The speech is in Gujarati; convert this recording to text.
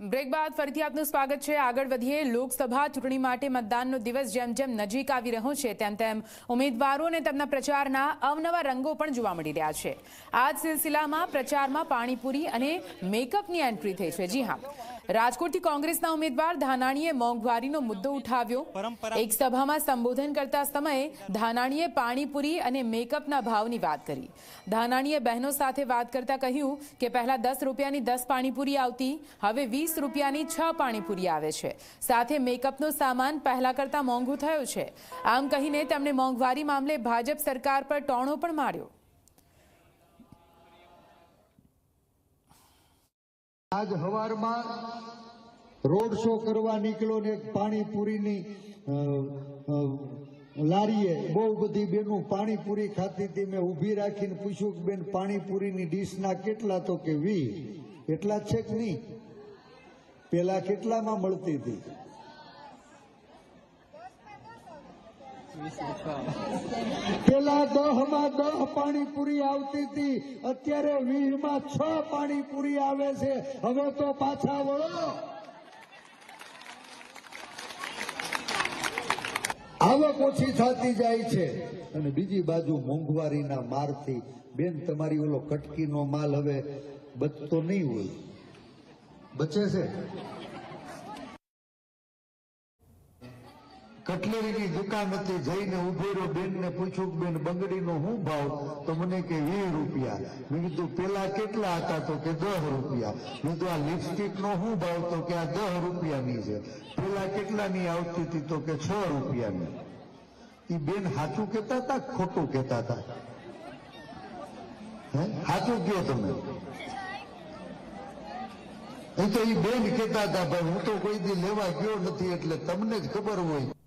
બ્રેક બાદ ફરીથી આપનું સ્વાગત છે. આગળ વધીએ, લોકસભા ચૂંટણી માટે મતદાનનો દિવસ જેમ જેમ નજીક આવી રહ્યો છે, તેમ તેમ ઉમેદવારો અને તેમના પ્રચારના અવનવા રંગો પણ જોવા મળી રહ્યા છે. આ સિલસિલામાં પ્રચારમાં પાણીપુરી અને મેકઅપની એન્ટ્રી થઈ છે. જી હા. રાજકોટથી કોંગ્રેસના ઉમેદવાર ધાનાણીએ મોંઘવારીનો મુદ્દો ઉઠાવ્યો. એક સભામાં સંબોધન કરતા સમયે ધાનાણીએ પાણીપુરી અને મેકઅપના ભાવની વાત કરી. ધાનાણીએ બહેનો સાથે વાત કરતા કહ્યું કે પહેલા દસ રૂપિયાની દસ પાણીપુરી આવતી હવે વીસ રૂપિયાની છ પાણીપુરી આવે છે. સાથે મેકઅપનો સામાન પહેલા કરતા મોંઘું થયો છે. આમ કહીને તેમણે મોંઘવારી મામલે ભાજપ સરકાર પર ટોણો પણ માર્યો. આજ હવારમાં રોડ શો કરવા નીકળ્યો ને પાણીપુરીની લારીએ બહુ બધી બેનો પાણીપુરી ખાતી હતી. મેં ઊભી રાખીને પૂછ્યું કે બેન, પાણીપુરીની ડીશના કેટલા તો કે વી એટલા છે કે નહીં? પેલા કેટલામાં મળતી હતી? પેલા દહમાં દહ પાણીપુરી આવતી હતી. અત્યારે વીરમાં છ પાણીપુરી આવે છે. હવે તો પાછા વળો. આવક ઓછી થતી જાય છે. અને બીજી બાજુ મોંઘવારીના મારથી બેન તમારી ઓલો કટકીનો માલ હવે બચતો નહીં હોય. બચે છે? કટલેરીની દુકાન હતી, જઈને ઊભો રહ્યો બેનને પૂછ્યું બેન, બંગડીનો શું ભાવ? તો મને કે વીસ રૂપિયા. મેં કીધું, પેલા કેટલા હતા? તો કે દસ રૂપિયા. મેં કીધું, આ લિપસ્ટિકનો શું ભાવ? તો કે, આ દસ રૂપિયાની છે. પેલા કેટલાની આવતી હતી? તો કે, છ રૂપિયાની. એ બેન સાચું કહેતા હતા ખોટું કહેતા હતા? હે? સાચું કહો તમે. એ તો એ બેન કહેતા હતા, ભાઈ, હું તો કોઈ દી લેવા ગયો નથી, એટલે તમને જ ખબર હોય.